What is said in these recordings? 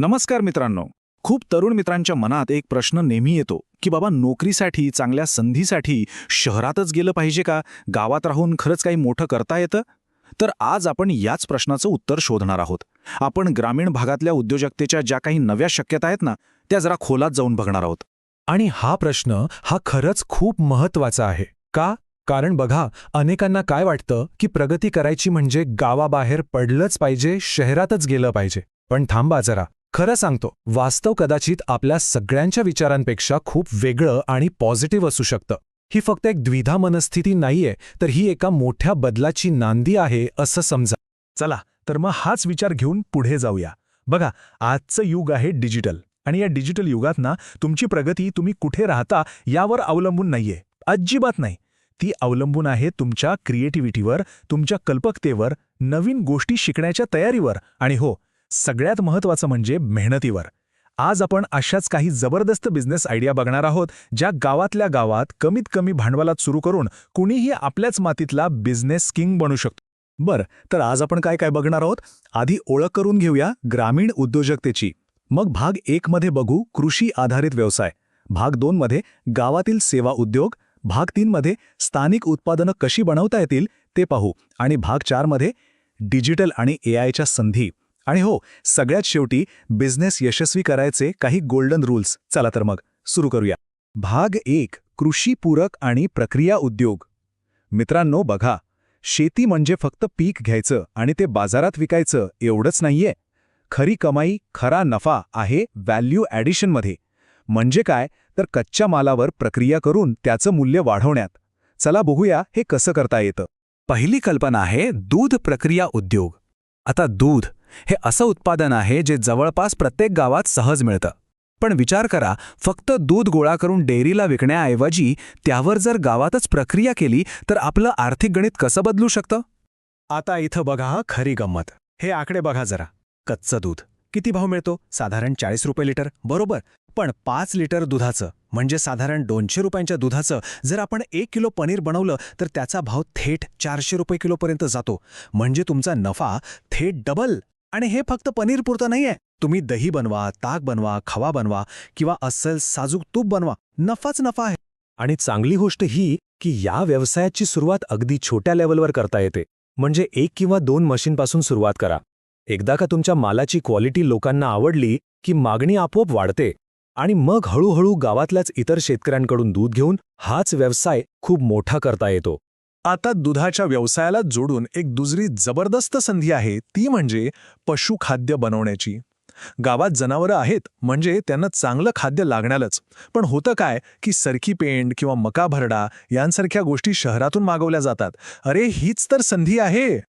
नमस्कार मित्रांनो. खूप तरुण मित्रांच्या मनात एक प्रश्न नेहमी येतो की बाबा नोकरीसाठी चांगल्या संधीसाठी शहरातच गेलं पाहिजे का? गावात राहून खरंच काही मोठं करता येतं? तर आज आपण याच प्रश्नाचं उत्तर शोधणार आहोत. आपण ग्रामीण भागातल्या उद्योजकतेच्या ज्या काही नव्या शक्यता आहेत ना त्या जरा खोलात जाऊन बघणार आहोत. आणि हा प्रश्न हा खरंच खूप महत्त्वाचा आहे. का? कारण बघा अनेकांना काय वाटतं की प्रगती करायची म्हणजे गावाबाहेर पडलंच पाहिजे शहरातच गेलं पाहिजे. पण थांबा जरा. खरं सांगतो वास्तव कदाचित आपल्या सगळ्यांच्या विचारांपेक्षा खूप वेगळं आणि पॉझिटिव्ह असू शकतं. ही फक्त एक द्विधा मनस्थिती नाहीये तर ही एका मोठ्या बदलाची नांदी आहे असं समजा. चला तर मग हाच विचार घेऊन पुढे जाऊया. बघा आजचं युग आहे डिजिटल. आणि या डिजिटल युगात ना तुमची प्रगती तुम्ही कुठे राहता यावर अवलंबून नाहीये. अजिबात नाही. ती अवलंबून आहे तुमच्या क्रिएटिव्हिटीवर तुमच्या कल्पकतेवर नवीन गोष्टी शिकण्याच्या तयारीवर. आणि हो सगळ्यात महत्त्वाचं म्हणजे मेहनतीवर. आज आपण अशाच काही जबरदस्त बिझनेस आयडिया बघणार आहोत ज्या गावातल्या गावात कमीत कमी भांडवलात सुरू करून कुणीही आपल्याच मातीतला बिझनेस किंग बनू शकतो. बरं तर आज आपण काय काय बघणार आहोत? आधी ओळख करून घेऊया ग्रामीण उद्योजकतेची. मग भाग एकमध्ये बघू कृषी आधारित व्यवसाय. भाग दोनमध्ये गावातील सेवा उद्योग. भाग तीनमध्ये स्थानिक उत्पादनं कशी बनवता येतील ते पाहू. आणि भाग चारमध्ये डिजिटल आणि ए आयच्या संधी. आणि हो सगळ्यात शेवटी बिझनेस यशस्वी करायचे काही गोल्डन रूल्स चला तर मग सुरू करूया. भाग एक कृषीपूरक आणि प्रक्रिया उद्योग. मित्रांनो बघा शेती म्हणजे फक्त पीक घ्यायचं आणि ते बाजारात विकायचं एवढंच नाहीये. खरी कमाई खरा नफा आहे व्हॅल्यू ॲडिशनमध्ये म्हणजे काय? तर कच्च्या मालावर प्रक्रिया करून त्याचं मूल्य वाढवण्यात. चला बघूया हे कसं करता येतं. पहिली कल्पना आहे दूध प्रक्रिया उद्योग. आता दूध हे असं उत्पादन आहे जे जवळपास प्रत्येक गावात सहज मिळतं. पण विचार करा फक्त दूध गोळा करून डेअरीला विकण्याऐवजी त्यावर जर गावातच प्रक्रिया केली तर आपलं आर्थिक गणित कसं बदलू शकतं? आता इथं बघा खरी गंमत. हे आकडे बघा जरा. कच्चं दूध. किती भाव मिळतो? साधारण चाळीस रुपये लिटर. बरोबर. पण पाच लिटर दुधाचं म्हणजे साधारण दोनशे रुपयांच्या दुधाचं जर आपण एक किलो पनीर बनवलं तर त्याचा भाव थेट चारशे रुपये किलोपर्यंत जातो. म्हणजे तुमचा नफा थेट डबल. आणि हे फक्त पनीर पुरतं नाहीये. तुम्ही दही बनवा ताक बनवा खवा बनवा किंवा अस्सल साजूक तूप बनवा. नफाच नफा आहे. आणि चांगली गोष्ट ही की या व्यवसायाची सुरुवात अगदी छोट्या लेवलवर करता येते. म्हणजे एक किंवा दोन मशीनपासून सुरुवात करा. एकदा का तुमच्या मालाची क्वालिटी लोकांना आवडली की मागणी आपोआप वाढते. आणि मग हळूहळू गावातल्याच इतर शेतकऱ्यांकडून दूध घेऊन हाच व्यवसाय खूप मोठा करता येतो. आता दुधाच्या व्यवसायाला जोडून एक दुसरी जबरदस्त संधी आहे ती म्हणजे पशुखाद्य बनवण्याची. गावात जनावरं आहेत म्हणजे त्यांना चांगलं खाद्य लागणारच. पण होतं काय की सरकी पेंड किंवा मका भरडा यांसारख्या गोष्टी शहरातून मागवल्या जातात. अरे हीच तर संधी आहे.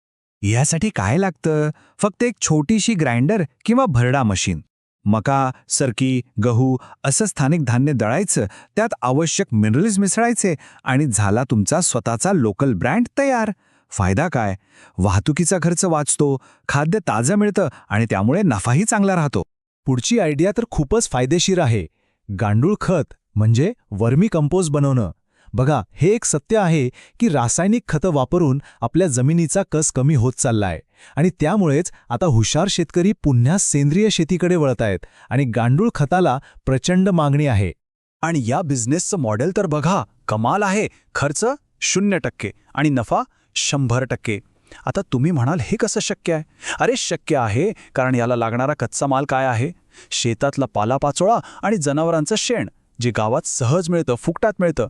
यासाठी काय लागतं? फक्त एक छोटीशी ग्राइंडर किंवा भरडा मशीन. मका सरकी गहू असं स्थानिक धान्य दळायचं त्यात आवश्यक मिनरल्स मिसळायचे आणि झाला तुमचा स्वतःचा लोकल ब्रँड तयार. फायदा काय? वाहतुकीचा खर्च वाचतो खाद्य ताजं मिळतं आणि त्यामुळे नफाही चांगला राहतो. पुढची आयडिया तर खूपच फायदेशीर आहे. गांडूळ खत म्हणजे वर्मी कंपोज बनवणं. बघा हे एक सत्य आहे की रासायनिक खतं वापरून आपल्या जमिनीचा कस कमी होत चाललाय. आणि त्यामुळेच आता हुशार शेतकरी पुन्हा सेंद्रिय शेतीकडे वळत आहेत आणि गांडूळ खताला प्रचंड मागणी आहे. आणि या बिझनेसचं मॉडेल तर बघा कमाल आहे. खर्च शून्य टक्के आणि नफा शंभर टक्के. आता तुम्ही म्हणाल हे कसं शक्य आहे? अरे शक्य आहे कारण याला लागणारा कच्चा माल काय आहे? शेतातला पालापाचोळा आणि जनावरांचं शेण जे गावात सहज मिळतं फुकटात मिळतं.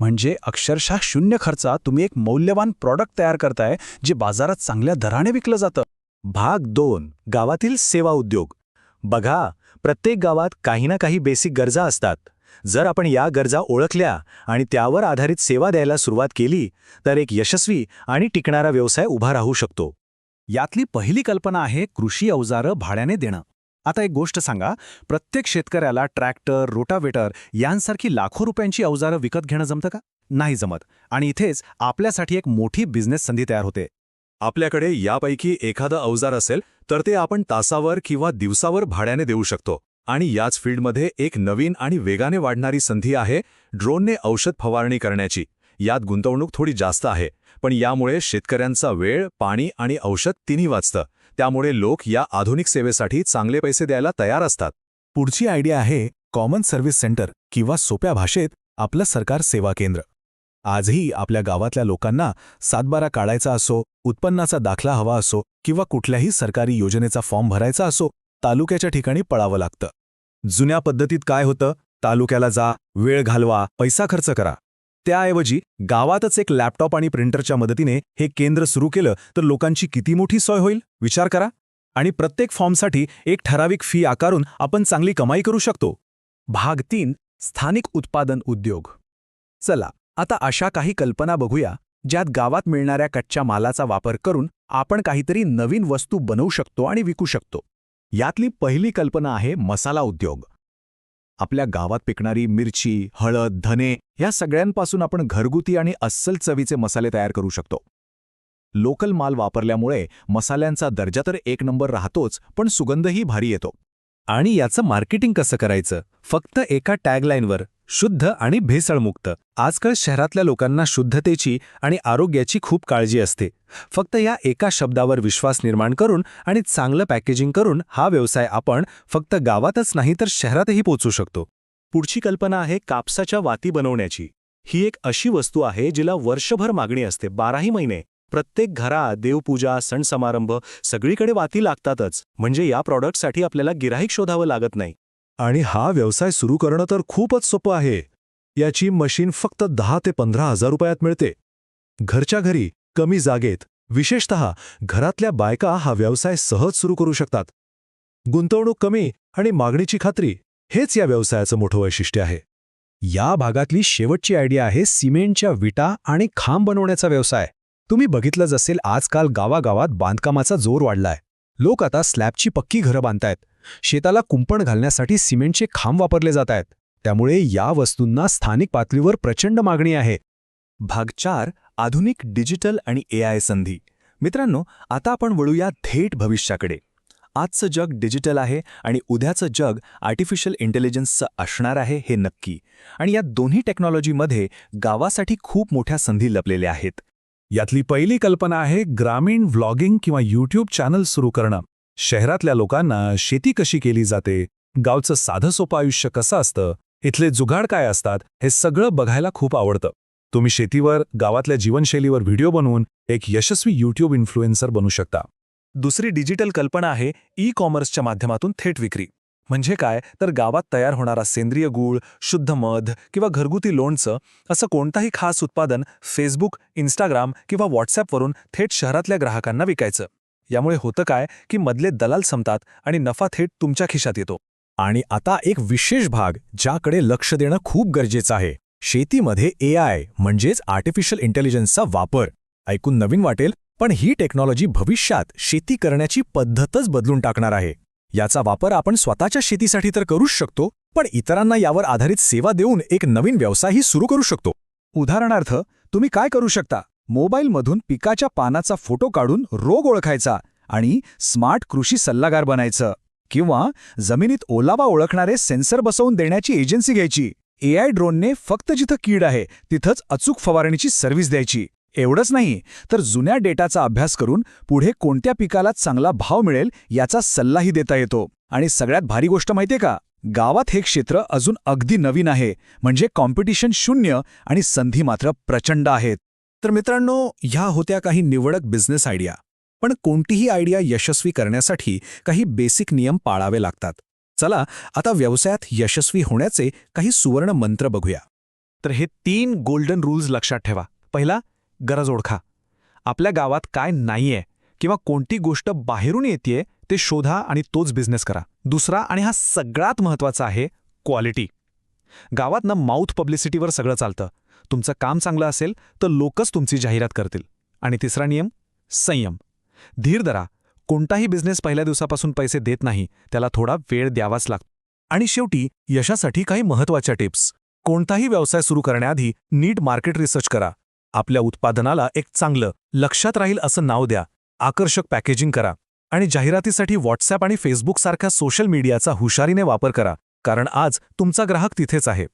म्हणजे अक्षरशः शून्य खर्चात तुम्ही एक मौल्यवान प्रॉडक्ट तयार करताय जे बाजारात चांगल्या दराने विकलं जातं. भाग दोन गावातील सेवा उद्योग. बघा प्रत्येक गावात काही ना काही बेसिक गरजा असतात. जर आपण या गरजा ओळखल्या आणि त्यावर आधारित सेवा द्यायला सुरुवात केली तर एक यशस्वी आणि टिकणारा व्यवसाय उभा राहू शकतो. यातली पहिली कल्पना आहे कृषी अवजारं भाड्याने देणं. आता एक गोष्ट सांगा. प्रत्येक शेतकऱ्याला ट्रॅक्टर रोटावेटर यांसारखी लाखो रुपयांची अवजारं विकत घेणं जमतं का? नाही जमत. आणि इथेच आपल्यासाठी एक मोठी बिझनेस संधी तयार होते. आपल्याकडे यापैकी एखादं अवजार असेल तर ते आपण तासावर किंवा दिवसावर भाड्याने देऊ शकतो. आणि याच फील्डमध्ये एक नवीन आणि वेगाने वाढणारी संधी आहे ड्रोनने औषध फवारणी करण्याची. यात गुंतवणूक थोडी जास्त आहे पण यामुळे शेतकऱ्यांचा वेळ पाणी आणि औषध तिन्ही वाचतं. त्यामुळे लोक या आधुनिक सेवेसाठी चांगले पैसे द्यायला तयार असतात. पुढची आयडिया आहे कॉमन सर्व्हिस सेंटर किंवा सोप्या भाषेत आपलं सरकार सेवा केंद्र. आजही आपल्या गावातल्या लोकांना सातबारा काढायचा असो उत्पन्नाचा दाखला हवा असो किंवा कुठल्याही सरकारी योजनेचा फॉर्म भरायचा असो तालुक्याच्या ठिकाणी पळावं लागतं. जुन्या पद्धतीत काय होतं? तालुक्याला जा वेळ घालवा पैसा खर्च करा. त्याऐवजी गावातच एक लॅपटॉप आणि प्रिंटरच्या मदतीने हे केंद्र सुरू केलं तर लोकांची किती मोठी सोय होईल? विचार करा. आणि प्रत्येक फॉर्मसाठी एक ठराविक फी आकारून आपण चांगली कमाई करू शकतो. भाग तीन स्थानिक उत्पादन उद्योग. चला आता अशा काही कल्पना बघूया ज्यात गावात मिळणाऱ्या कच्च्या मालाचा वापर करून आपण काहीतरी नवीन वस्तू बनवू शकतो आणि विकू शकतो. यातली पहिली कल्पना आहे मसाला उद्योग. आपल्या गावात पिकणारी मिरची हळद धने या सगळ्यांपासून आपण घरगुती आणि अस्सल चवीचे मसाले तयार करू शकतो. लोकल माल वापरल्यामुळे मसाल्यांचा दर्जा तर एक नंबर राहतोच पण सुगंधही भारी येतो. आणि याचं मार्केटिंग कसं करायचं? फक्त एका टॅगलाईनवर शुद्ध आणि भेसळमुक्त. आजकाल शहरातल्या लोकांना शुद्धतेची आणि आरोग्याची खूप काळजी असते. फक्त या एका शब्दावर विश्वास निर्माण करून आणि चांगलं पॅकेजिंग करून हा व्यवसाय आपण फक्त गावातच नाही तर शहरातही पोचू शकतो. पुढची कल्पना आहे कापसाच्या वाती बनवण्याची. ही एक अशी वस्तू आहे जिला वर्षभर मागणी असते बाराही महिने. प्रत्येक घरात देवपूजा सण समारंभ सगळीकडे वाती लागतातच. म्हणजे या प्रॉडक्टसाठी आपल्याला गिराहिक शोधावं लागत नाही. आणि हा व्यवसाय सुरू करणं तर खूपच सोपं आहे. याची मशीन फक्त दहा ते पंधरा हजार रुपयात मिळते. घरच्या घरी कमी जागेत विशेषतः घरातल्या बायका हा व्यवसाय सहज सुरू करू शकतात. गुंतवणूक कमी आणि मागणीची खात्री हेच या व्यवसायाचं मोठं वैशिष्ट्य आहे. या भागातली शेवटची आयडिया आहे सिमेंटच्या विटा आणि खांब बनवण्याचा व्यवसाय. तुम्ही बघितलंच असेल आजकाल गावागावात बांधकामाचा जोर वाढलाय. लोक आता स्लॅबची पक्की घरं बांधतायत. शेताला कुंपण घालण्यासाठी सिमेंटचे खांब वापरले जात आहेत त्यामुळे या वस्तूंना स्थानिक पातळीवर प्रचंड मागणी आहे. भाग चार आधुनिक डिजिटल आणि ए आय संधी. मित्रांनो आता आपण वळूया थेट भविष्याकडे. आजचं जग डिजिटल आहे आणि उद्याचं जग आर्टिफिशियल इंटेलिजन्सचं असणार आहे हे नक्की. आणि या दोन्ही टेक्नॉलॉजीमध्ये गावासाठी खूप मोठ्या संधी लपलेल्या आहेत. यातली पहिली कल्पना आहे ग्रामीण व्लॉगिंग किंवा यूट्यूब चॅनल सुरू करणं. शहरातल्या लोकांना शेती कशी केली जाते? गावचं साधं सोपं आयुष्य कसं असतं? इथले जुगाड काय असतात? हे सगळं बघायला खूप आवडतं. तुम्ही शेतीवर गावातल्या जीवनशैलीवर व्हिडिओ बनवून एक यशस्वी यूट्यूब इन्फ्लुएन्सर बनू शकता. दुसरी डिजिटल कल्पना आहे ई कॉमर्सच्या माध्यमातून थेट विक्री. म्हणजे काय? तर गावात तयार होणारा सेंद्रिय गूळ शुद्ध मध किंवा घरगुती लोणचं असं कोणताही खास उत्पादन फेसबुक इंस्टाग्राम किंवा व्हॉट्सॲपवरून थेट शहरातल्या ग्राहकांना विकायचं. यामुळे होतं काय? की मधले दलाल संपतात आणि नफा थेट तुमच्या खिशात येतो. आणि आता एक विशेष भाग ज्याकडे लक्ष देणं खूप गरजेचं आहे. शेतीमध्ये ए आय म्हणजेच आर्टिफिशियल इंटेलिजन्सचा वापर. ऐकून नवीन वाटेल पण ही टेक्नॉलॉजी भविष्यात शेती करण्याची पद्धतच बदलून टाकणार आहे. याचा वापर आपण स्वतःच्या शेतीसाठी तर करूच शकतो पण इतरांना यावर आधारित सेवा देऊन एक नवीन व्यवसायही सुरू करू शकतो. उदाहरणार्थ तुम्ही काय करू शकता? मोबाईलमधून पिकाच्या पानाचा फोटो काढून रोग ओळखायचा आणि स्मार्ट कृषी सल्लागार बनायचं किंवा जमिनीत ओलावा ओळखणारे सेन्सर बसवून देण्याची एजन्सी घ्यायची. एआय ड्रोनने फक्त जिथं कीड आहे तिथंच अचूक फवारणीची सर्व्हिस द्यायची. एवढंच नाही तर जुन्या डेटाचा अभ्यास करून पुढे कोणत्या पिकाला चांगला भाव मिळेल याचा सल्लाही देता येतो. आणि सगळ्यात भारी गोष्ट माहितीये का? गावात हे क्षेत्र अजून अगदी नवीन आहे म्हणजे कॉम्पिटिशन शून्य आणि संधी मात्र प्रचंड आहेत. तर मित्रांनो ह्या होत्या काही निवडक बिझनेस आयडिया पण कोणतीही आयडिया यशस्वी करण्यासाठी काही बेसिक नियम पाळावे लागतात. चला आता व्यवसायात यशस्वी होण्याचे काही सुवर्ण मंत्र बघूया. तर हे तीन गोल्डन रूल्स लक्षात ठेवा. पहिला गरज ओळखा. आपल्या गावात काय नाहीये किंवा कोणती गोष्ट बाहेरून येतेय ते शोधा आणि तोच बिझनेस करा. दुसरा आणि हा सगळ्यात महत्त्वाचा आहे क्वालिटी गावात ना माउथ पब्लिसिटीवर सगळं चालतं. तुमचं काम चांगलं असेल तर लोकच तुमची जाहिरात करतील. आणि तिसरा नियम संयम. धीर धरा. कोणताही बिझनेस पहिल्या दिवसापासून पैसे देत नाही त्याला थोडा वेळ द्यावाच लागतो आणि शेवटी यशासाठी काही महत्त्वाच्या टिप्स कोणताही व्यवसाय सुरू करण्याआधी नीट मार्केट रिसर्च करा. आपल्या उत्पादनाला एक चांगलं लक्षात राहील असं नाव द्या. आकर्षक पॅकेजिंग करा. आणि जाहिरातीसाठी व्हॉट्सॲप आणि फेसबुकसारख्या सोशल मीडियाचा हुशारीने वापर करा कारण आज तुमचा ग्राहक तिथेच आहे.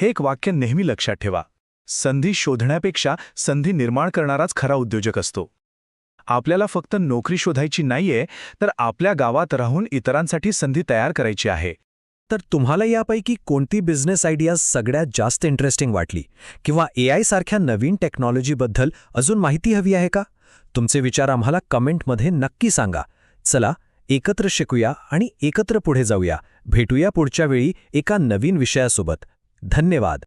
हे एक वाक्य नेहमी लक्षात ठेवा. संधी शोधण्यापेक्षा संधी निर्माण करणाराच खरा उद्योजक असतो. आपल्याला फक्त नोकरी शोधायची नाहीये तर आपल्या गावात राहून इतरांसाठी संधी तयार करायची आहे. तर तुम्हाला यापैकी कोणती बिझनेस आयडिया सगळ्यात जास्त इंटरेस्टिंग वाटली? किंवा ए आय सारख्या नवीन टेक्नॉलॉजीबद्दल अजून माहिती हवी आहे का? तुमचे विचार आम्हाला कमेंटमध्ये नक्की सांगा. चला एकत्र शिकूया आणि एकत्र पुढे जाऊया. भेटूया पुढच्या वेळी एका नवीन विषयासोबत. धन्यवाद.